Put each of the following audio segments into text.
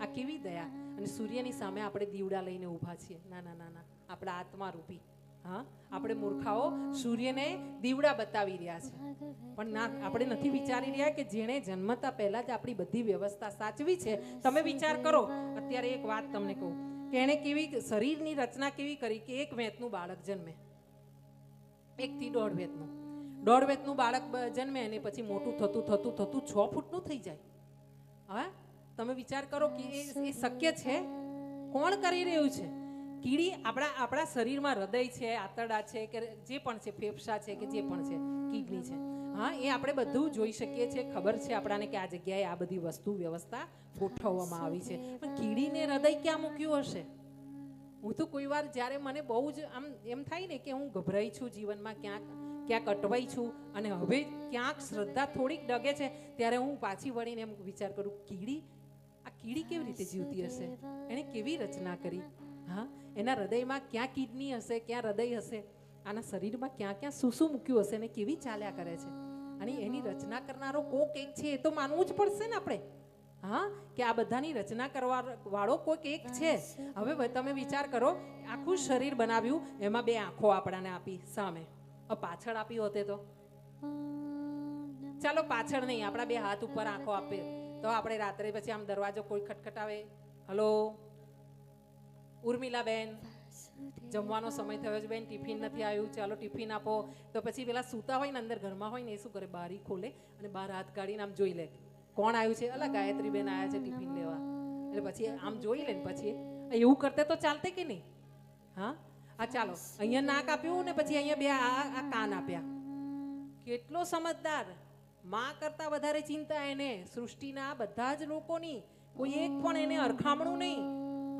આ કેવી દયા? અને સૂર્યની સામે આપણે દીવડા લઈને ઊભા છીએ. ના ના ના ના. આપણા આત્મા રૂપી. હા? આપણે મૂર્ખાઓ સૂર્યને દીવડા બતાવી રહ્યા છે પણ ના, આપણે નથી વિચારી રહ્યા કે જેણે જન્મતા પહેલા જ આપણી બધી વ્યવસ્થા સાચવી છે. તમે વિચાર કરો. અત્યારે એક વાત તમને કહું. કે એણે કેવી શરીરની રચના કેવી કરી કે એક વેતનું બાળક જન્મે. એકથી દોઢ વેતનું. દોઢ વેતનું બાળક જન્મે અને પછી મોટું થતું થતું થતું, છ ફૂટનું થઈ જાય. હા? તમે વિચાર કરો કે એ શક્ય છે? કોણ કરી રહ્યું છે? કીડી આપણા આપણા શરીરમાં હૃદય છે, આંતરડા છે, કે જે પણ છે, ફેફસા છે, કે જે પણ છે, કિડની છે. હા, એ આપણે બધું જોઈ શકીએ છીએ. ખબર છે આપણાને કે આ જગ્યાએ આ બધી વસ્તુ વ્યવસ્થા ગોઠવવામાં આવી છે. પણ કીડીને હૃદય ક્યાં મૂક્યું હશે? હું તો કોઈ વાર જ્યારે મને બહુ જ આમ એમ થાય ને કે હું ગભરાઈ છું જીવનમાં, ક્યાંક ક્યાંક અટવાઈ છું, અને હવે ક્યાંક શ્રદ્ધા થોડીક ડગે છે, ત્યારે હું પાછી વળીને એમ વિચાર કરું, કીડી આ કીડી કેવી રીતે જીવતી હશે? એણે કેવી રચના કરી? હા, એના હૃદયમાં ક્યાં કિડની હશે, ક્યાં હૃદય હશે? આના શરીરમાં ક્યાં ક્યાં શું શું મૂક્યું હશે ને કેવી ચાલ્યા કરે છે? અને એની રચના કરનારો કોક એક છે, એ તો માનવું જ પડશે ને આપણે. હા, કે આ બધાની રચના કરવા વાળો કોઈક એક છે. હવે તમે વિચાર કરો, આખું શરીર બનાવ્યું, એમાં બે આંખો આપણાને આપી, સામે. પાછળ આપી હોતે તો? ચાલો પાછળ નહીં, આપણા બે હાથ ઉપર આંખો આપે. તો આપણે રાત્રે પછી આમ દરવાજો કોઈ ખટખટાવે. હલો ઉર્મિલા બેન જમવાનો સમય થયો છે બેન, ટિફિન નથી આવ્યું. ચાલો ટિફિન આપો. તો પછી પેલા સૂતા હોય ને અંદર, ઘરમાં હોય ને, એ શું કરે? બારી ખોલે અને બહાર હાથ કાઢીને આમ જોઈ લે. કોણ આવ્યું છે? અલા ગાયત્રી બેન આવ્યા છે ટિફિન લેવા. એટલે પછી આમ જોઈ લે ને પછી. એવું કરતે તો ચાલતે કે નહીં? હા? આ ચાલો, અહીંયા નાક આપ્યું ને પછી અહીંયા બે આ આ કાન આપ્યા. કેટલો સમજદાર. માં કરતા વધારે ચિંતા એને. સૃષ્ટિના બધા જ લોકોની કોઈ એક પણ એને અરખામણું નહીં.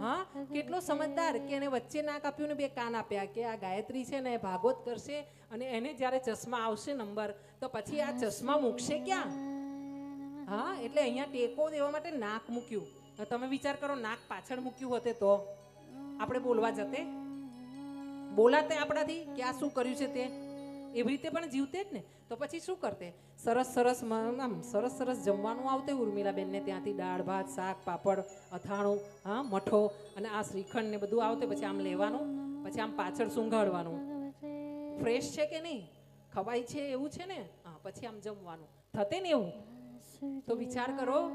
હા? કેટલો સમજદાર કે એને વચ્ચે નાક આપ્યું ને બે કાન આપ્યા કે આ ગાયત્રી છે ને એ ભાગવત કરશે અને એને જ્યારે ચશ્મા આવશે નંબર, તો પછી આ ચશ્મા મૂકશે ક્યાં? હા? એટલે અહીંયા ટેકો દેવા માટે નાક મૂક્યું. તમે વિચાર કરો, નાક પાછળ મૂક્યું હોતે તો આપણે બોલવા જતે? બોલાતે આપણાથી? કે આ શું કર્યું છે તે? એવી રીતે પણ જીવતે જ ને. તો પછી શું કરતે? સરસ સરસ આમ સરસ સરસ જમવાનું આવતે ઉર્મિલાબેનને ત્યાંથી દાળ, ભાત, શાક, પાપડ, અથાણું, હા, મઠો અને આ શ્રીખંડ ને બધું આવતે પછી આમ લેવાનું, પછી આમ પાછળ સૂંઘાડવાનું ફ્રેશ છે કે નહીં? ખવાય છે એવું છે ને? હા, પછી આમ જમવાનું. થતે ને એવું? તો વિચાર કરો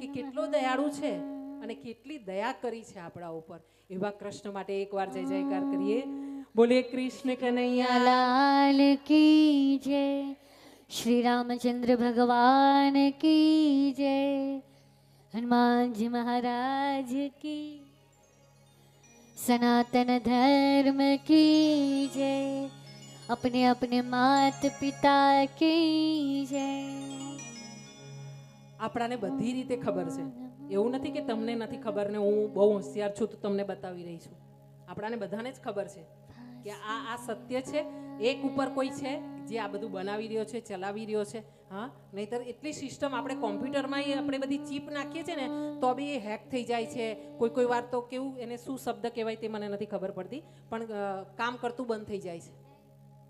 કે કેટલો દયાળુ છે અને કેટલી દયા કરી છે આપણા ઉપર. એવા કૃષ્ણ માટે એકવાર જય જયકાર કરીએ. બોલે કૃષ્ણ કનૈયા लाल की जय श्री रामचंद्र भगवान की जय हनुमान जी महाराज की सनातन धर्म की जय अपने अपने मात पिता की जय આપણાને બધી રીતે ખબર છે એવું નથી કે તમને નથી ખબર ને હું બહુ હોશિયાર છું તો તમને બતાવી રહી છું આપણાને બધાને જ ખબર છે કે આ આ સત્ય છે, એક ઉપર કોઈ છે જે આ બધું બનાવી રહ્યો છે, ચલાવી રહ્યો છે, હા? નહીતર એટલી સિસ્ટમ આપણે કોમ્પ્યુટરમાં આપણે બધી ચીપ નાખીએ છીએ ને, તો બી એ હેક થઈ જાય છે. કોઈ કોઈ વાર તો કેવું, એને શું શબ્દ કહેવાય તે મને નથી ખબર પડતી, પણ કામ કરતું બંધ થઈ જાય છે.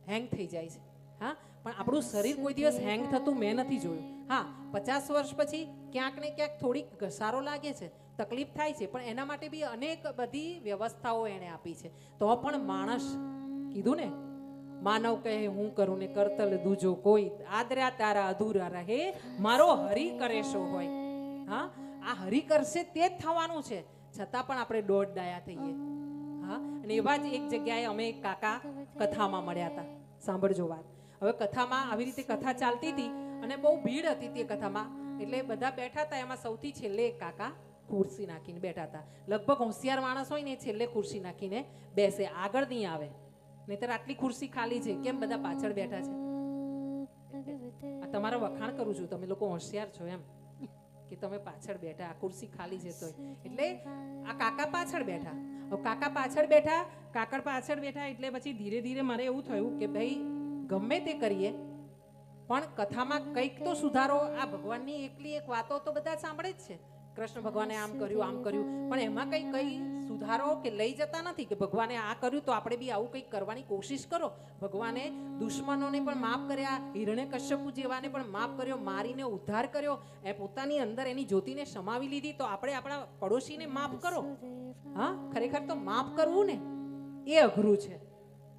હેંગ થઈ જાય છે, હા? પણ આપણું શરીર કોઈ દિવસ હેંગ થતું મેં નથી જોયું. હા, પચાસ વર્ષ પછી ક્યાંક ને ક્યાંક થોડીક ઘસારો લાગે છે. તકલીફ થાય છે, પણ એના માટે બી અનેક બધી વ્યવસ્થાઓ એણે આપી છે. તો પણ માણસ કીધું ને, માનવ કહે, હું કરું ને કરતલ દૂજો કોઈ, આદરા તારા અધૂરા રહે, મારો હરી કરે શો હોય. હા, આ હરી કરશે તે જ થવાનું છે. છતાં પણ આપણે દોઢ ડાયા થઈએ. હા, અને એવા જ એક જગ્યાએ અમે એક કાકા કથામાં મળ્યા હતા. સાંભળજો વાત. હવે કથામાં આવી રીતે કથા ચાલતી હતી અને બહુ ભીડ હતી તે કથામાં. એટલે બધા બેઠા હતા, એમાં સૌથી છેલ્લે એક કાકા ખુરશી નાખીને બેઠા હતા. લગભગ હોશિયાર માણસ હોય ને છેલ્લે ખુરશી નાખીને બેસે, આગળ નહીં આવે. નહીતર આટલી ખુરશી ખાલી છે, કેમ બધા પાછળ બેઠા છે? આ તમારા વખાણ કરું છું, તમે લોકો હોશિયાર છો એમ, કે તમે પાછળ બેઠા, આ ખુરશી ખાલી છે તોય. એટલે આ કાકા પાછળ બેઠા. હવે કાકા પાછળ બેઠા કાકડ પાછળ બેઠા એટલે પછી ધીરે ધીરે મારે એવું થયું કે ભાઈ, ગમે તે કરીએ, પણ કથામાં કંઈક તો સુધારો. આ ભગવાનની એકલી એક વાતો તો બધા સાંભળે જ છે. કૃષ્ણ ભગવાને આમ કર્યું આમ કર્યું. પણ એમાં કઈ કઈ સુધારો કે લઈ જતા નથી કે ભગવાને આ કર્યું તો આપણે બી આવું કંઈક કરવાની કોશિશ કરો. ભગવાને દુશ્મનોને પણ માફ કર્યા, હિરણ્ય કશ્યપુ જેવાને પણ માફ કર્યો, મારીને ઉદ્ધાર કર્યો. એ પોતાની અંદર એની જ્યોતિને સમાવી લીધી તો આપણે આપણા પડોશીને માફ કરો. હા, ખરેખર તો માફ કરવું ને, એ અઘરું છે.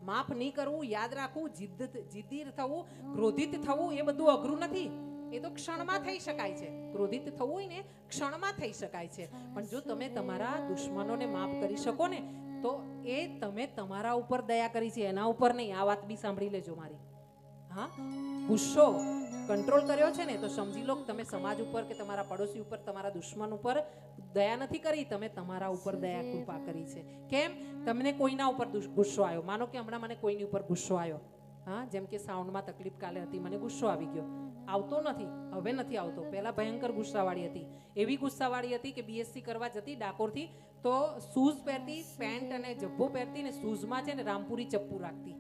માફ નહીં કરવું, યાદ રાખવું જિદ્દ જિદ્દી થવું, ક્રોધિત થવું, એ બધું અઘરું નથી. એ તો ક્ષણમાં થઈ શકાય છે. ક્રોધિત થવું હોય ને ક્ષણમાં થઈ શકાય છે. પણ જો તમે તમારા દુશ્મનોને માફ કરી શકો ને, તો એ તમે તમારા ઉપર દયા કરી છે. એના ઉપર નહીં. આ વાત બી સાંભળી લેજો મારી. હા? ગુસ્સો કંટ્રોલ કર્યો છે ને, તો સમજી લો તમે સમાજ ઉપર કે તમારા પડોશી ઉપર, તમારા દુશ્મન ઉપર દયા નથી કરી. તમે તમારા ઉપર દયા કૃપા કરી છે. કેમ? તમને કોઈના ઉપર ગુસ્સો આવ્યો. માનો કે હમણાં મને કોઈની ઉપર ગુસ્સો આવ્યો. હા, જેમ કે સાઉન્ડમાં તકલીફ કાલે હતી, મને ગુસ્સો આવી ગયો. આવતો નથી, હવે નથી આવતો. પહેલાં ભયંકર ગુસ્સાવાળી હતી. એવી ગુસ્સાવાળી હતી કે બીએસસી કરવા જતી ડાકોરથી, તો શૂઝ પહેરતી, પેન્ટ અને જબ્બો પહેરતી ને શૂઝમાં છે ને રામપુરી ચપ્પુ રાખતી.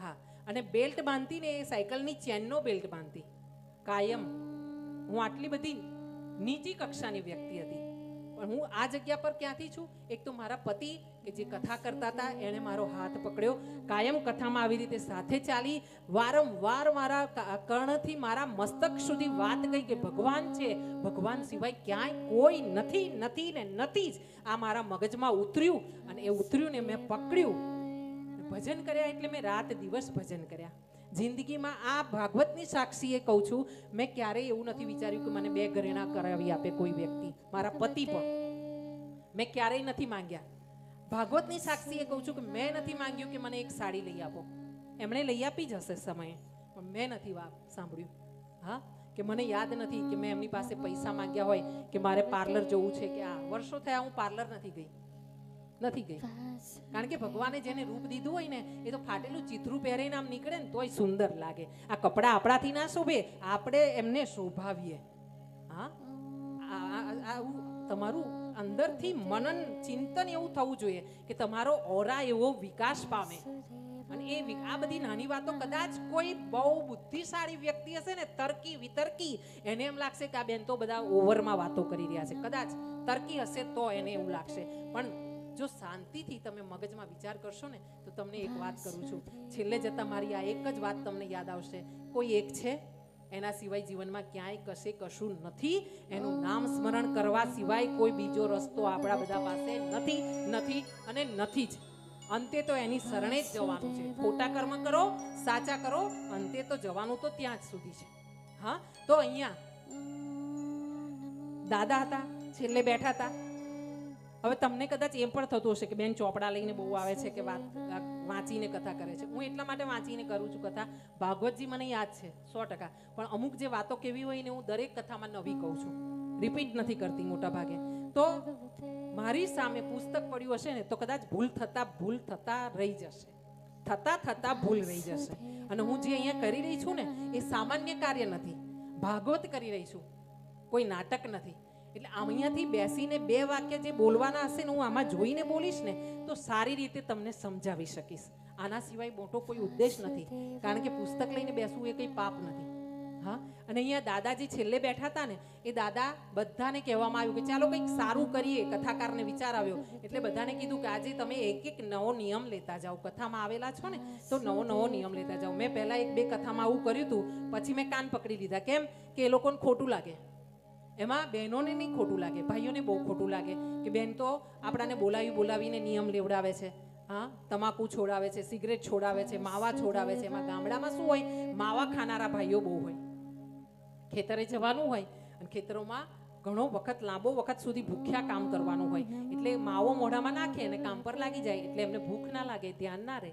હા, અને બેલ્ટ બાંધતી ને એ સાયકલની ચેનનો બેલ્ટ બાંધતી. કાયમ. હું આટલી બધી નીચી કક્ષાની વ્યક્તિ હતી. પણ હું આ જગ્યા પર ક્યાંથી છું? એક તો મારા પતિ કે જે કથા કરતા હતા, એણે મારો હાથ પકડ્યો. કાયમ કથામાં આવી રીતે સાથે ચાલી, વારંવાર મારા કર્ણથી મારા મસ્તક સુધી વાત ગઈ કે ભગવાન છે, ભગવાન સિવાય ક્યાંય કોઈ નથી નથી ને નથી જ. આ મારા મગજમાં ઉતર્યું અને એ ઉતર્યું ને મેં પકડ્યું. ભજન કર્યા એટલે મેં રાત દિવસ ભજન કર્યા. જિંદગીમાં આ ભાગવતની સાક્ષીએ કહું છું, મેં ક્યારેય એવું નથી વિચાર્યું કે મને બે ઘરેણા કરાવી આપે કોઈ વ્યક્તિ, મારા પતિ પણ. મેં ક્યારેય નથી માંગ્યા. ભાગવતની સાક્ષીએ કહું છું કે મેં નથી માંગ્યું કે મને એક સાડી લઈ આપો. એમણે લઈ આપી જ હશે સમયે, પણ મેં નથી વાત સાંભળ્યું. હા? કે મને યાદ નથી કે મેં એમની પાસે પૈસા માંગ્યા હોય, કે મારે પાર્લર જવું છે, કે આ. વર્ષો થયા હું પાર્લર નથી ગઈ. નથી ગઈ. કારણ કે ભગવાને જેને રૂપ દીધું હોય ને, એ તો ફાટેલું ચિત્રું પહેરીને આમ નીકળે ને તોય સુંદર લાગે. આ કપડાં આપણાથી ના શોભે, આપણે એમને શોભાવીએ. હા? તમારું અંદરથી મનન, ચિંતન એવું થવું જોઈએ કે તમારો ઓરા એવો વિકાસ પામે. અને એ આ બધી નાની વાતો કદાચ કોઈ બહુ બુદ્ધિશાળી વ્યક્તિ હશે ને, તર્કી, વિતર્કી, એને એમ લાગશે કે આ બેન તો બધા ઓવરમાં વાતો કરી રહ્યા છે. કદાચ તર્કી હશે તો એને એવું લાગશે. પણ જો શાંતિથી તમે મગજમાં વિચાર કરશો ને તો તમને એક વાત કરું છું. છેલ્લે જતા મારી આ એક જ વાત તમને યાદ આવશે. કોઈ એક છે એના સિવાય જીવનમાં ક્યાંય કશે કશું નથી. એનું નામ સ્મરણ કરવા સિવાય કોઈ બીજો રસ્તો આપણા બધા પાસે નથી નથી અને નથી જ. અંતે તો એની શરણે જ જવાનું છે. ખોટા કર્મ કરો સાચા કરો અંતે તો જવાનું તો ત્યાં જ સુધી છે. હા તો અહીંયા દાદા હતા છેલ્લે બેઠા હતા. હવે તમને કદાચ એમ પણ થતું હશે કે બેન ચોપડા લઈને બહુ આવે છે કે વાત, વાંચીને કથા કરે છે. હું એટલા માટે વાંચીને કરું છું કથા. ભાગવતજી મને યાદ છે, સો ટકા. પણ અમુક જે વાતો કેવી હોય ને હું દરેક કથામાં નવી કહું છું. રિપીટ નથી કરતી મોટા ભાગે. તો મારી સામે પુસ્તક પડ્યું હશે ને, તો કદાચ ભૂલ થતા ભૂલ થતા રહી જશે. થતા થતા ભૂલ રહી જશે. અને હું જે અહીંયા કરી રહી છું ને, એ સામાન્ય કાર્ય નથી. ભાગવત કરી રહી છું. કોઈ નાટક નથી. એટલે અહીંયાથી બેસીને બે વાક્ય જે બોલવાના હશે ને હું આમાં જોઈને બોલીશ ને, તો સારી રીતે તમને સમજાવી શકીશ. આના સિવાય મોટો કોઈ ઉદ્દેશ નથી. કારણ કે પુસ્તક લઈને બેસવું એ કંઈ પાપ નથી. હા? અને અહીંયા દાદાજી છેલ્લે બેઠા હતા ને, એ દાદા બધાને કહેવામાં આવ્યું કે ચાલો કંઈક સારું કરીએ, કથાકારને વિચાર આવ્યો. એટલે બધાને કીધું કે આજે તમે એક એક નવો નિયમ લેતા જાઓ. કથામાં આવેલા છો ને, તો નવો નવો નિયમ લેતા જાઓ. મેં પહેલા એક બે કથામાં આવું કર્યું હતું, પછી મેં કાન પકડી લીધા. કેમ? કે એ લોકોને ખોટું લાગે. એમાં બહેનોને નહીં ખોટું લાગે, ભાઈઓને બહુ ખોટું લાગે કે બેન તો આપણાને બોલાવી બોલાવીને નિયમ લેવડાવે છે. હા, તમાકુ છોડાવે છે, સિગરેટ છોડાવે છે, માવા છોડાવે છે. એમાં ગામડામાં શું હોય? માવા ખાનારા ભાઈઓ બહુ હોય. ખેતરે જવાનું હોય અને ખેતરોમાં ઘણો વખત, લાંબો વખત સુધી ભૂખ્યા કામ કરવાનું હોય. એટલે માવો મોઢામાં નાખે અને કામ પર લાગી જાય. એટલે એમને ભૂખ ના લાગે, ધ્યાન ના રહે.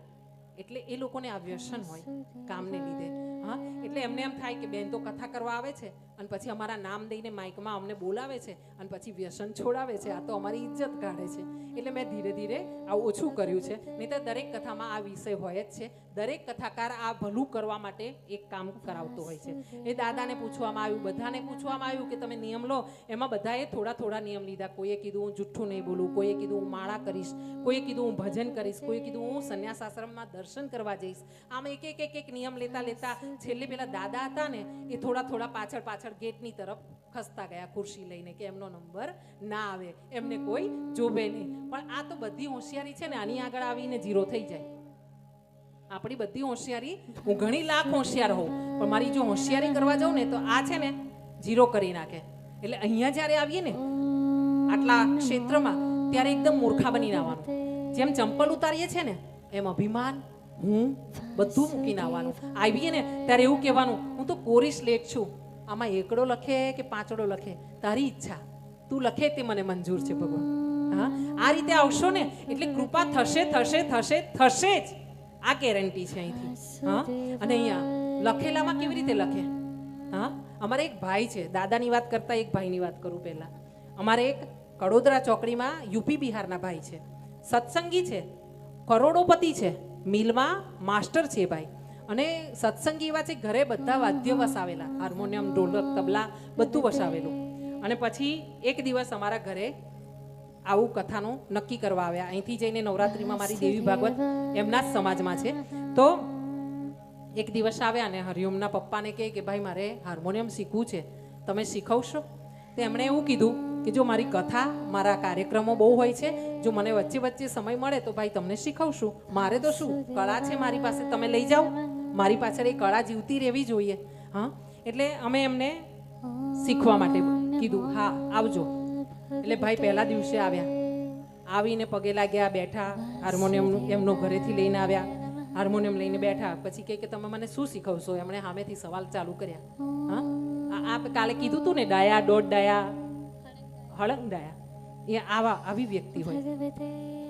એટલે એ લોકોને આ વ્યસન હોય, કામને લીધે. હા? એટલે એમને એમ થાય કે બેન તો કથા કરવા આવે છે અને પછી અમારા નામ દઈને માઇકમાં અમને બોલાવે છે અને પછી વ્યસન છોડાવે છે. આ તો અમારી ઇજ્જત કાઢે છે. એટલે મેં ધીરે ધીરે આ ઓછું કર્યું છે. નહીં તો દરેક કથામાં આ વિષય હોય જ છે. દરેક કથાકાર આ ભલું કરવા માટે એક કામ કરાવતો હોય છે. એ દાદાને પૂછવામાં આવ્યું, બધાને પૂછવામાં આવ્યું કે તમે નિયમ લો. એમાં બધાએ થોડા થોડા નિયમ લીધા. કોઈએ કીધું, હું જુઠ્ઠું નહીં બોલું. કોઈએ કીધું, હું માળા કરીશ. કોઈએ કીધું, હું ભજન કરીશ. કોઈએ કીધું, હું સંન્યાસ આશ્રમમાં દર્શન કરવા જઈશ. આમ એક એક એક એક નિયમ લેતા લેતા છેલ્લે પેલા દાદા હતા ને, એ થોડા થોડા પાછળ પાછળ ગેટની તરફ ખસતા ગયા ખુરશી લઈને કે એમનો નંબર ના આવે, એમને કોઈ જોવે નહીં. પણ આ તો બધી હોશિયારી છે ને, આની આગળ આવીને જીરો થઈ જાય. આપણી બધી હોશિયારી, હું ઘણી લાખ હોશિયાર હોઉં, પણ મારી જો હોશિયારી કરવા જાઉં ને, તો આ છે ને જીરો કરી નાખે. એટલે અહીંયા જ્યારે આવીએ ને, આટલા ક્ષેત્રમાં, ત્યારે એકદમ મૂર્ખા બની આવવાનું જેમ ચંપલ ઉતારીએ છે ને, એમ અભિમાન હું બધું મૂકીને આવવાનું. આવીએ ને ત્યારે એવું કહેવાનું, હું તો કોરી સ્લેટ છું. આમાં એકડો લખે કે પાંચડો લખે? તારી ઈચ્છા. તું લખે તે મને મંજૂર છે ભગવાન. હા? આ રીતે આવશો ને, એટલે કૃપા થશે થશે થશે થશે જ. આ ગેરંટી છે અહીંથી. હા? અને અહીંયા, લખેલામાં કેવી રીતે લખે? હા? અમારે એક ભાઈ છે, દાદાની વાત કરતા એક ભાઈની વાત કરું પહેલા. અમારે એક કડોદરા ચોકડીમાં યુપી બિહારના ભાઈ છે. સત્સંગી છે. કરોડોપતિ છે. મિલમાં માસ્ટર છે ભાઈ. અને સત્સંગી એવા છે, ઘરે બધા વાદ્ય વસાવેલા, હાર્મોનિયમ, ઢોલક, તબલા, બધું વસાવેલું. અને પછી એક દિવસ અમારા ઘરે આવું કથાનું નક્કી કરવા આવ્યા. અહીંથી જઈને નવરાત્રિમાં મારી દેવી ભાગવત એમના જ સમાજમાં છે. તો એક દિવસ આવ્યા અને હરિઓમના પપ્પાને કહે કે, ભાઈ, મારે હાર્મોનિયમ શીખવું છે. તમે શીખવશો? તો એમણે એવું કીધું કે, જો મારી કથા, મારા કાર્યક્રમો બહુ હોય છે જો મને વચ્ચે વચ્ચે સમય મળે તો ભાઈ તમને શીખવશું. મારે તો શું? કળા છે મારી પાસે. તમે લઈ જાઓ. મારી પાછળ એ કળા જીવતી રહેવી જોઈએ. હા? એટલે અમે એમને શીખવા માટે કીધું, હા, આવજો. એટલે ભાઈ પહેલા દિવસે આવ્યા. આવીને પગે લાગ્યા, બેઠા, હાર્મોનિયમ એમનો ઘરેથી લઈને આવ્યા. હાર્મોનિયમ લઈને બેઠા. પછી કહે કે, તમે મને શું શીખવશો? એમણે સામેથી સવાલ ચાલુ કર્યા. હા? આ- આ કાલે કીધું તું ને, ડાયા, દોઢ ડાયા, હળંગ ડાયા. એ આવા આવી વ્યક્તિ હોય.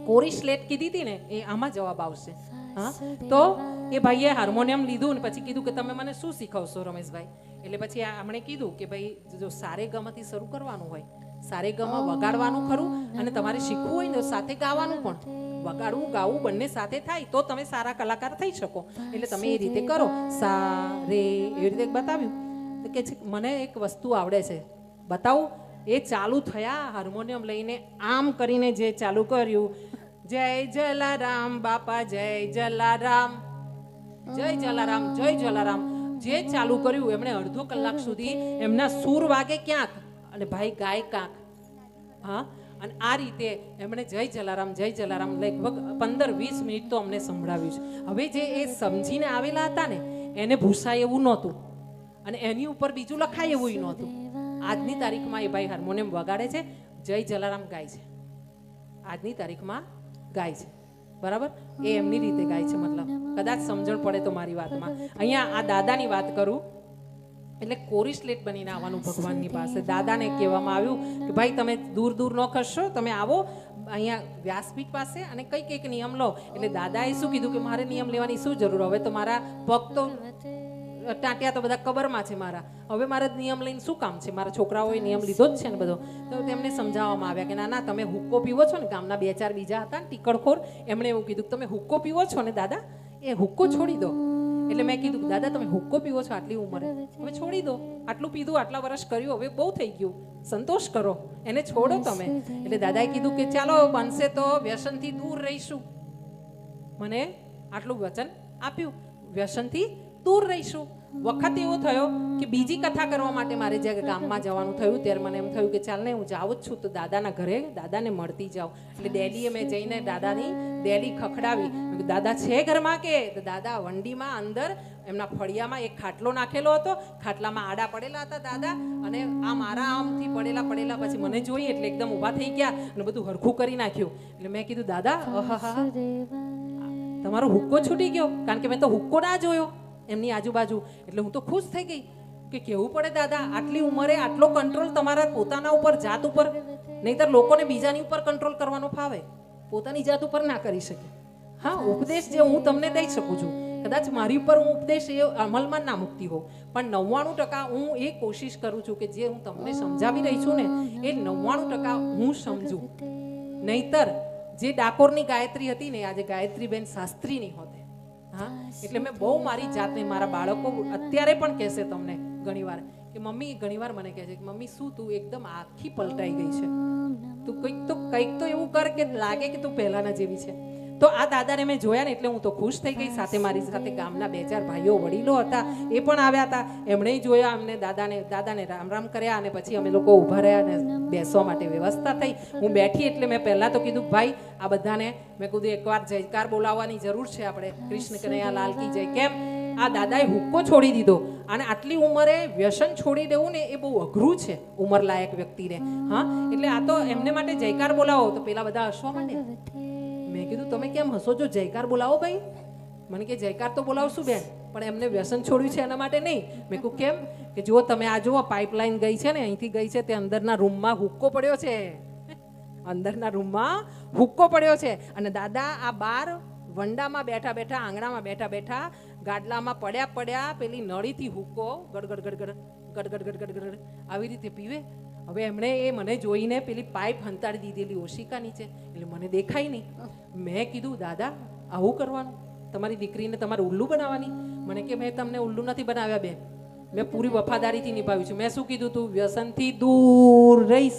કોરી સ્લેટ કીધી હતી ને એ આમાં જવાબ આવશે. હા? તો એ ભાઈએ હાર્મોનિયમ લીધું ને પછી કીધું કે તમે મને શું શીખવશો રમેશભાઈ? એટલે પછી આમણે કીધું કે ભાઈ જો સારે ગમથી શરૂ કરવાનું હોય સારે ગમા વગાડવાનું ખરું અને તમારે શીખવું હોય ને સાથે ગાવાનું પણ. વગાડવું ગાવું બંને સાથે થાય તો તમે સારા કલાકાર થઈ શકો. એટલે તમે એ રીતે કરો. સા રે એવી રીતે બતાવ્યું. કે મને એક વસ્તુ આવડે છે. બતાવું. એ ચાલુ થયા, હાર્મોનિયમ લઈને આમ કરીને જે ચાલુ કર્યું, જય જલારામ બાપા, જય જલારામ જય જલારામ જય જલારામ. જે ચાલુ કર્યું, એમણે અડધો કલાક સુધી એમના સૂર વાગે ક્યાંક અને ભાઈ ગાય કાંક. હા? અને આ રીતે એમણે જય જલારામ જય જલારામ લગભગ પંદર વીસ મિનિટ તો અમને સંભળાવ્યું છે. હવે જે એ સમજીને આવેલા હતા ને, એને ભૂસાય એવું નહોતું. અને એની ઉપર બીજું લખાય એવું નહોતું. આજની તારીખમાં એ ભાઈ હાર્મોનિયમ વગાડે છે, જય જલારામ ગાય છે. આજની તારીખમાં ગાય છે. બરાબર? એ એમની રીતે ગાય છે, મતલબ. કદાચ સમજણ પડે તો મારી વાતમાં. અહીંયા આ દાદાની વાત કરું. એટલે કોરિસ્લેટ બનીને આવવાનું ભગવાનની પાસે. દાદાને કહેવામાં આવ્યું કે, ભાઈ, તમે દૂર દૂર ન ખસશો. તમે આવો અહીંયા વ્યાસપીઠ પાસે અને કઈ કંઈક નિયમ લો. એટલે દાદાએ શું કીધું કે, મારે નિયમ લેવાની શું જરૂર? હવે તો મારા પગ તો ટાંટ્યા તો બધા કબરમાં છે મારા. હવે મારે નિયમ લઈને શું કામ છે? મારા છોકરાઓએ નિયમ લીધો જ છે ને બધો. તો તેમને સમજાવવામાં આવ્યા કે, ના ના, તમે હુક્કો પીવો છો ને? ગામના બે ચાર બીજા હતા ને ટીકડખોર એમણે એવું કીધું તમે હુક્કો પીવો છો ને, દાદા? એ હુક્કો છોડી દો. એટલે મેં કીધું દાદા, તમે હુક્કો પીવો છો આટલી ઉંમરે? હવે છોડી દો. આટલું પીધું, આટલા વર્ષ કર્યું, હવે બહુ થઈ ગયું. સંતોષ કરો. એને છોડો તમે. એટલે દાદાએ કીધું કે, ચાલો બનશે તો વ્યસનથી દૂર રહીશું. મને આટલું વચન આપ્યું. વ્યસનથી દૂર રહીશું. વખત એવો થયો કે બીજી કથા કરવા માટે મારે જ્યારે ગામમાં જવાનું થયું ત્યારે મને એમ થયું કે ચાલ ને હું જાઉં જ છું તો દાદાના ઘરે દાદાને મળતી જાઉં. એટલે ડેલીએ મેં જઈને દાદાની ડેલી ખખડાવી. દાદા છે ઘરમાં કે? દાદા વંડીમાં અંદર એમના ફળિયામાં એક ખાટલો નાખેલો હતો. ખાટલામાં આડા પડેલા હતા દાદા અને આ મારા આમથી પડેલા પડેલા પછી મને જોઈ એટલે એકદમ ઊભા થઈ ગયા અને બધું હરખું કરી નાખ્યું. એટલે મેં કીધું દાદા તમારો હુક્કો છૂટી ગયો. કારણ કે મેં તો હુક્કો ના જોયો. એમની આજુબાજુ. એટલે હું તો ખુશ થઈ ગઈ કે કેવું પડે દાદા, આટલી ઉંમરે આટલો કંટ્રોલ તમારા પોતાના ઉપર, જાત ઉપર, નહીતર લોકોને બીજાની ઉપર કંટ્રોલ કરવાનો ફાવે. પોતાની જાત ઉપર ના કરી શકે. હા, ઉપદેશ જે હું તમને દઈ શકું છું, કદાચ મારી ઉપર હું ઉપદેશ એ અમલમાં ના મૂકતી હોઉં, પણ નવ્વાણું ટકા હું એ કોશિશ કરું છું કે જે હું તમને સમજાવી રહી છું ને, એ નવ્વાણું ટકા હું સમજું. નહીતર જે ડાકોરની ગાયત્રી હતી ને, આજે ગાયત્રીબેન શાસ્ત્રીની હોતે હા? એટલે મેં બહુ મારી જાતને મારા બાળકો અત્યારે પણ કહેશે તમને ઘણીવાર કે મમ્મી, ઘણીવાર મને કહે છે કે મમ્મી, શું તું એકદમ આખી પલટાઈ ગઈ છે? તું કંઈક તો કંઈક તો એવું કર કે લાગે કે તું પહેલાના જેવી છે. તો આ દાદાને મેં જોયા ને એટલે હું તો ખુશ થઈ ગઈ. સાથે મારી સાથે ગામના બે ચાર ભાઈઓ વડીલો હતા, એ પણ આવ્યા હતા. એમણે જોયા, અમને દાદાને દાદાને રામ રામ કર્યા અને પછી અમે લોકો ઊભા રહ્યા અને બેસવા માટે વ્યવસ્થા થઈ. હું બેઠી એટલે મેં પહેલાં તો કીધું, ભાઈ, આ બધાને મેં કીધું, એકવાર જયકાર બોલાવવાની જરૂર છે આપણે. કૃષ્ણ કનૈયા લાલ કી જય કેમ? આ દાદાએ હુક્કો છોડી દીધો. અને આટલી ઉંમરે વ્યસન છોડી દેવું ને એ બહુ અઘરું છે ઉંમર લાયક વ્યક્તિને. હા, એટલે આ તો એમને માટે જયકાર બોલાવો. તો પેલા બધા હસવા માંડે. મેં કીધું, તમે કેમ હસો છો? જયકાર બોલાવો ભાઈ. મને કે, જયકાર તો બોલાવશું બેન, પણ એમને વ્યસન છોડ્યું છે એના માટે નહીં. મેં કહું કેમ? કે જુઓ, તમે આ જુઓ, પાઇપલાઇન ગઈ છે ને, અહીંથી ગઈ છે, તે અંદરના રૂમમાં હુક્કો પડ્યો છે. અંદરના રૂમમાં હુક્કો પડ્યો છે. અને દાદા, આ બાર વંડામાં બેઠા બેઠા, આંગણામાં બેઠા બેઠા, ગાડલામાં પડ્યા પડ્યા, પેલી નળીથી હુક્કો, ગડગડ ગડગડ ગડગડ ગડગડ ગડગડ, આવી રીતે પીવે. હવે એમણે એ મને જોઈને પેલી પાઇપ હંતાડી દીધેલી ઓશિકા નીચે. એટલે મને દેખાય નહીં. મેં કીધું, દાદા, આવું કરવાનું. તમારી દીકરીને તમારે ઉલ્લુ બનાવવાની. મને કે, મેં તમને ઉલ્લુ નથી બનાવ્યા, બેન. મેં પૂરી વફાદારીથી નિભાવ્યું છું. મેં શું કીધું તું? વ્યસનથી દૂર રહીશ.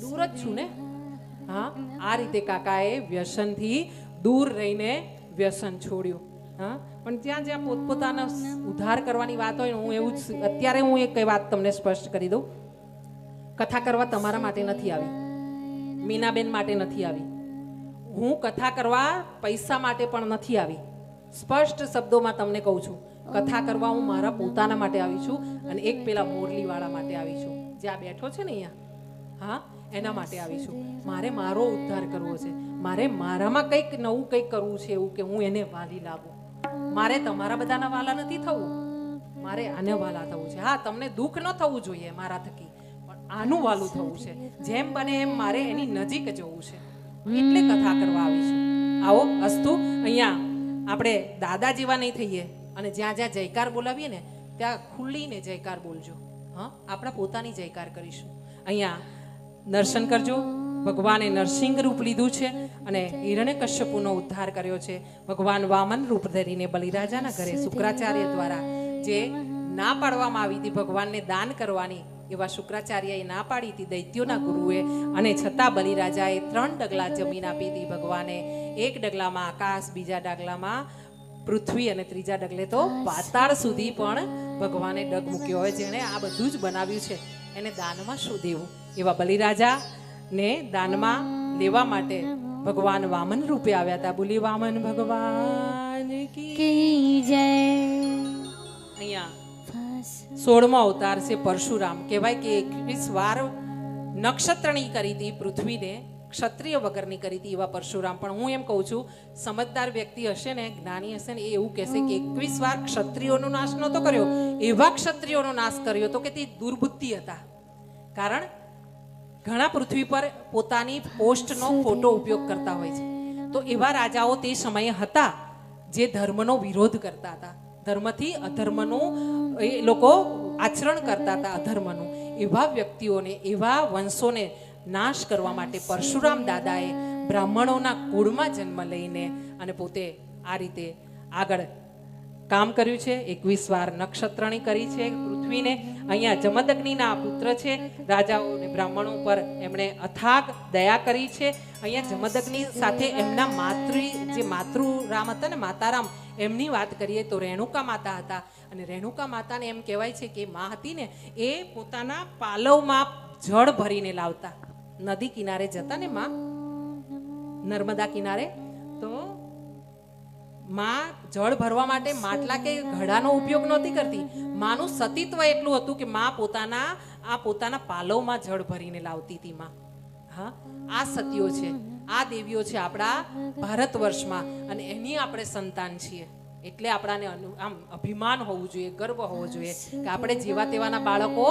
દૂર જ છું ને? હા? આ રીતે કાકાએ વ્યસનથી દૂર રહીને વ્યસન છોડ્યું. હા? પણ જ્યાં જ્યાં પોતપોતાનો ઉદ્ધાર કરવાની વાત હોય હું એવું જ અત્યારે હું એક વાત તમને સ્પષ્ટ કરી દઉં. કથા કરવા તમારા માટે નથી આવી. મીનાબેન માટે નથી આવી. હું કથા કરવા પૈસા માટે પણ નથી આવી. સ્પષ્ટ શબ્દોમાં તમને કહું છું. કથા કરવા હું મારા પોતાના માટે આવી છું અને એક પેલા મોરલીવાળા માટે આવી છું. જ્યાં બેઠો છે ને અહીંયા. હા, એના માટે આવી છું. મારે મારો ઉદ્ધાર કરવો છે. મારે મારામાં કંઈક નવું કંઈક કરવું છે એવું કે હું એને વાલી લાગું. મારે તમારા બધાના વાલા નથી થવું. મારે આને વાલા થવું છે. હા, તમને દુઃખ ન થવું જોઈએ મારા થકી, પણ આનું વાલું થવું છે. જેમ બને એમ મારે એની નજીક જવું છે. એટલે કથા કરવા આવી છું આવો, અસ્તુ, અહીંયા આપણે દાદા જેવા નહીં થઈએ. અને જ્યાં જ્યાં જયકાર બોલાવીએ ને, ત્યાં ખુલ્લીને જયકાર બોલજો. હા, આપણા પોતાની જયકાર કરીશું. અહીંયા દર્શન કરજો. ભગવાને નરસિંહ રૂપ લીધું છે અને હિરણ્ય કશ્યપુનો ઉદ્ધાર કર્યો છે. ભગવાન વામન રૂપ ધરીને બલિરાજાના ઘરે શુક્રાચાર્ય દ્વારા જે ના પાડવામાં આવી હતી ભગવાનને દાન કરવાની એવા શુક્રાચાર્યએ ના પાડી હતી દૈત્યોના ગુરુએ અને છતાં બલિરાજાએ ત્રણ ડગલા જમીન આપી હતી. ભગવાને એક ડગલામાં આકાશ બીજા ડગલામાં પૃથ્વી અને ત્રીજા ડગલે તો પાતાળ સુધી પણ ભગવાને ડગ મૂક્યો. હોય જેણે આ બધું જ બનાવ્યું છે એને દાનમાં શું દેવું? એવા બલિરાજા ને દાનમાં લેવા માટે ભગવાન વામન રૂપે આવ્યા હતા. બોલી, વામન ભગવાન કી જય. અહીંયા સોળમો અવતાર છે પરશુરામ. કહેવાય કે એકવીસ વાર નક્ષત્રની કરી હતી, પૃથ્વીને ક્ષત્રિય વગરની કરી હતી એવા પરશુરામ. પણ હું એમ કહું છું, સમજદાર વ્યક્તિ હશે ને, જ્ઞાની હશે ને, એ એવું કહેશે કે એકવીસ વાર ક્ષત્રિયોનો નાશ નહોતો કર્યો. એવા ક્ષત્રિયોનો નાશ કર્યો તો કે તે દુર્બુદ્ધિ હતા. કારણ ઘણા પૃથ્વી પર પોતાની પોસ્ટનો ખોટો ઉપયોગ કરતા હોય છે. તો એવા રાજાઓ તે સમયે હતા જે ધર્મનો વિરોધ કરતા હતા. ધર્મથી અધર્મનું, એ લોકો આચરણ કરતા હતા અધર્મનું. એવા વ્યક્તિઓને, એવા વંશોને નાશ કરવા માટે પરશુરામ દાદાએ બ્રાહ્મણોના કુળમાં જન્મ લઈને અને પોતે આ રીતે આગળ કામ કર્યું છે. એકવીસ વાર નક્ષત્રણી કરી છે. પૃથ્વીને અહીંયા જમદગ્નિના પુત્ર છે, રાજાઓ અને બ્રાહ્મણો પર એમણે અથાગ દયા કરી છે. અહીંયા જમદગ્નિ સાથે એમના માતૃ, જે માતૃરામ હતા ને, માતારામ, એમની વાત કરીએ તો રેણુકા માતા હતા. અને રેણુકા માતાને એમ કહેવાય છે કે મા હતી ને, એ પોતાના પાલવમાં જળ ભરીને લાવતા. નદી કિનારે જતા ને માં? નર્મદા કિનારે? તો માં જળ ભરવા માટે માટલા કે ઘડાનો ઉપયોગ નહોતી કરતી. માનું સતીત્વ એટલું હતું કે માં પોતાના, આ પોતાના પાલવમાં જળ ભરીને લાવતી હતી માં. હા, આ સતીઓ છે, આ દેવીઓ છે આપણા ભારત વર્ષમાં અને એની આપણે સંતાન છીએ. એટલે આપણાને આમ અભિમાન હોવું જોઈએ, ગર્વ હોવો જોઈએ કે આપણે જેવા તેવાના બાળકો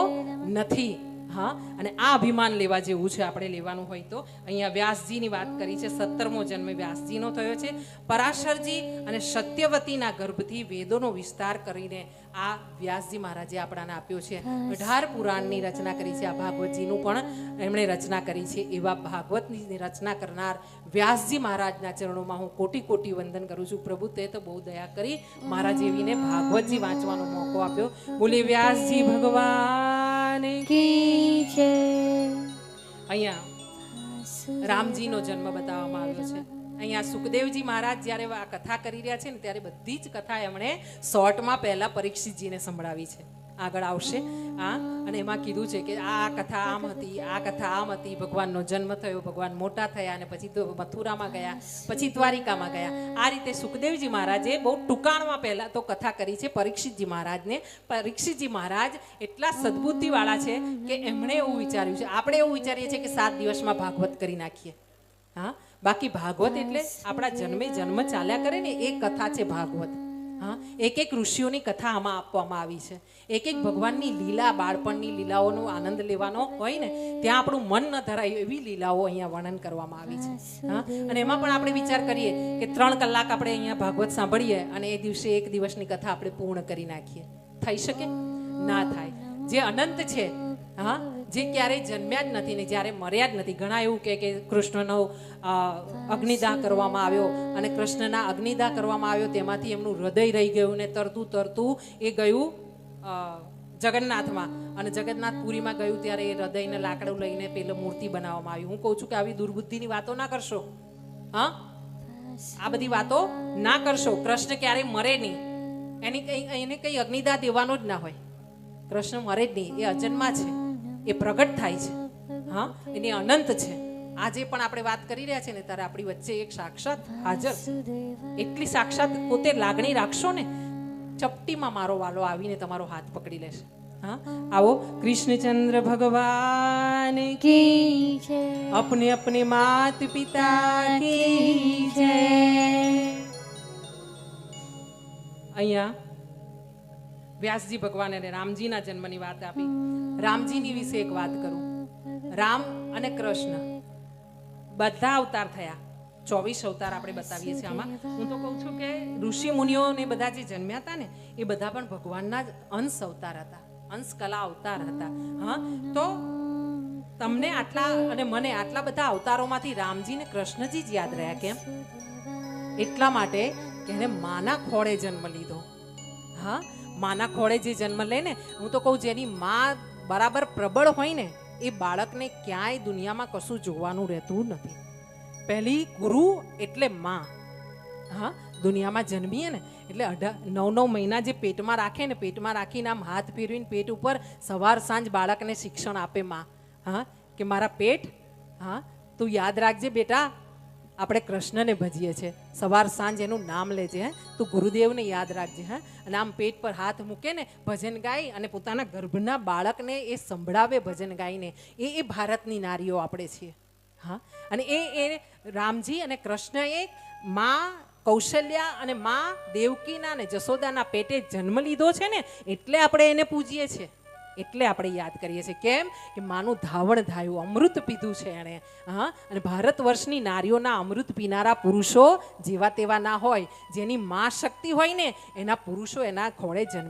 નથી. હા? અને આ અભિમાન લેવા જેવું છે આપણે લેવાનું હોય તો. અહીંયા વ્યાસજીની વાત કરી છે સત્તરમો જન્મ વ્યાસજીનો થયો છે. પરાશરજી અને સત્યવતીના ગર્ભથી વેદોનો વિસ્તાર કરીને આ વ્યાસજી મહારાજે આપણાને આપ્યો છે. અઢાર પુરાણની રચના કરી છે આ ભાગવતજીનું પણ. એમણે રચના કરી છે એવા ભાગવતની રચના કરનાર વ્યાસજી મહારાજના ચરણોમાં હું કોટી કોટી વંદન કરું છું. પ્રભુ તે તો બહુ દયા કરી. મારા જેવીને ભાગવતજી વાંચવાનો મોકો આપ્યો. બોલે વ્યાસજી ભગવાન કી જય. અહીંયા રામજીનો જન્મ બતાવવામાં આવ્યો છે. અહીંયા સુખદેવજી મહારાજ જ્યારે આ કથા કરી રહ્યા છે ને ત્યારે બધી જ કથા એમણે શોર્ટમાં પહેલા પરીક્ષિતજીને સંભળાવી છે. આગળ આવશે. આ અને એમાં કીધું છે કે આ કથા આમ હતી, આ કથા આમ હતી. ભગવાનનો જન્મ થયો, ભગવાન મોટા થયા અને પછી તો મથુરામાં ગયા, પછી દ્વારિકામાં ગયા. આ રીતે સુખદેવજી મહારાજે બહુ ટૂંકાણમાં પહેલા તો કથા કરી છે પરીક્ષિતજી મહારાજને. પરીક્ષિતજી મહારાજ એટલા સદબુદ્ધિવાળા છે કે એમણે એવું વિચાર્યું છે. આપણે એવું વિચારીએ છીએ કે સાત દિવસમાં ભાગવત કરી નાખીએ. હા? બાકી ભાગવત એટલે આપણા જન્મે જન્મ ચાલ્યા કરે ને એ કથા છે ભાગવત. હા? એક એક ઋષિઓની કથા આમાં આપવામાં આવી છે. એક એક ભગવાનની લીલા, બાળપણની લીલાઓનો આનંદ લેવાનો હોય ને, ત્યાં આપણું મન ન ધરાય એવી લીલાઓ અહીંયા વર્ણન કરવામાં આવી છે. હા? અને એમાં પણ આપણે વિચાર કરીએ કે ત્રણ કલાક આપણે અહીંયા ભાગવત સાંભળીએ અને એ દિવસે એક દિવસની કથા આપણે પૂર્ણ કરી નાખીએ. થઈ શકે? ના થાય. જે અનંત છે, હા જે ક્યારેય જન્મ્યા જ નથી ને જ્યારે મર્યા જ નથી. ઘણા એવું કે કૃષ્ણનો અગ્નિદાહ કરવામાં આવ્યો અને કૃષ્ણના અગ્નિદાહ કરવામાં આવ્યો તેમાંથી એમનું હૃદય રહી ગયું ને તરતું તરતું એ ગયું જગન્નાથમાં. અને જગન્નાથપુરીમાં ગયું ત્યારે એ હૃદયને લાકડું લઈને પેલો મૂર્તિ બનાવવામાં આવી. હું કહું છું કે આવી દુર્બુદ્ધિની વાતો ના કરશો. હા? આ બધી વાતો ના કરશો. કૃષ્ણ ક્યારેય મરે નહીં. એની કઈ, એને કઈ અગ્નિદાહ દેવાનો જ ના હોય. કૃષ્ણ મરે જ નહીં. એ અજન્મા છે. એ પ્રગટ થાય છે. હા, એની અનંત છે. આજે પણ આપણે વાત કરી રહ્યા છે ને, ત્યારે આપણી વચ્ચે એક સાક્ષાત હાજર એટલી સાક્ષાત પોતે લાગણી રાખશો ને, ચપટીમાં મારો વાલો આવીને તમારો હાથ પકડી લેશે. હા, આવો, કૃષ્ણચંદ્ર ભગવાન કી છે. અપને અપને માત પિતા કી છે. અહીંયા વ્યાસજી ભગવાન અને રામજીના જન્મની વાત આપી. રામજીની વિશે એક વાત કરું. રામ અને કૃષ્ણ બધા અવતાર થયા. ચોવીસ અવતાર આપણે બતાવીએ છીએ આમાં. હું તો કહું છું કે ઋષિ મુનિઓને બધા જે જન્મ્યા હતા ને, એ બધા પણ ભગવાનના જ અંશ અવતાર હતા. અંશ કલા અવતાર હતા. હા, તો તમને આટલા અને મને આટલા બધા અવતારોમાંથી રામજી ને કૃષ્ણજી જ યાદ રહ્યા કેમ? એટલા માટે કે એને માના ખોળે જન્મ લીધો. હા, માના ખોળે જે જન્મ લે ને, હું તો કહું જેની માં બરાબર પ્રબળ હોય ને, એ બાળકને ક્યાંય દુનિયામાં કશું જોવાનું રહેતું નથી. પહેલી ગુરુ એટલે માં. હા, દુનિયામાં જન્મીએ ને, એટલે અઢાર નવ નવ મહિના જે પેટમાં રાખે ને, પેટમાં રાખીને આમ હાથ ફેરવીને પેટ ઉપર સવાર સાંજ બાળકને શિક્ષણ આપે માં. હા, કે મારા પેટ, હા, તું યાદ રાખજે બેટા આપણે કૃષ્ણને ભજીએ છીએ. સવાર સાંજ એનું નામ લેજે હે. તું ગુરુદેવને યાદ રાખજે, હે. અને આમ પેટ પર હાથ મૂકે ને, ભજન ગાય અને પોતાના ગર્ભના બાળકને એ સંભળાવે ભજન ગાઈને. એ એ ભારતની નારીઓ આપણે છીએ. હા? અને એ એ રામજી અને કૃષ્ણએ માં કૌશલ્યા અને માં દેવકીના અને જશોદાના પેટે જન્મ લીધો છે ને, એટલે આપણે એને પૂજીએ છીએ. એટલે આપણે યાદ કરીએ છીએ. કેમ? કે માનું ધાવણ ધાયું, અમૃત પીધું છે એણે. હા? અને ભારત વર્ષની નારીઓના અમૃત પીનારા પુરુષો જેવા તેવા ના હોય. જેની માં શક્તિ હોય ને, એના પુરુષો એના ખોળે જન્મેલા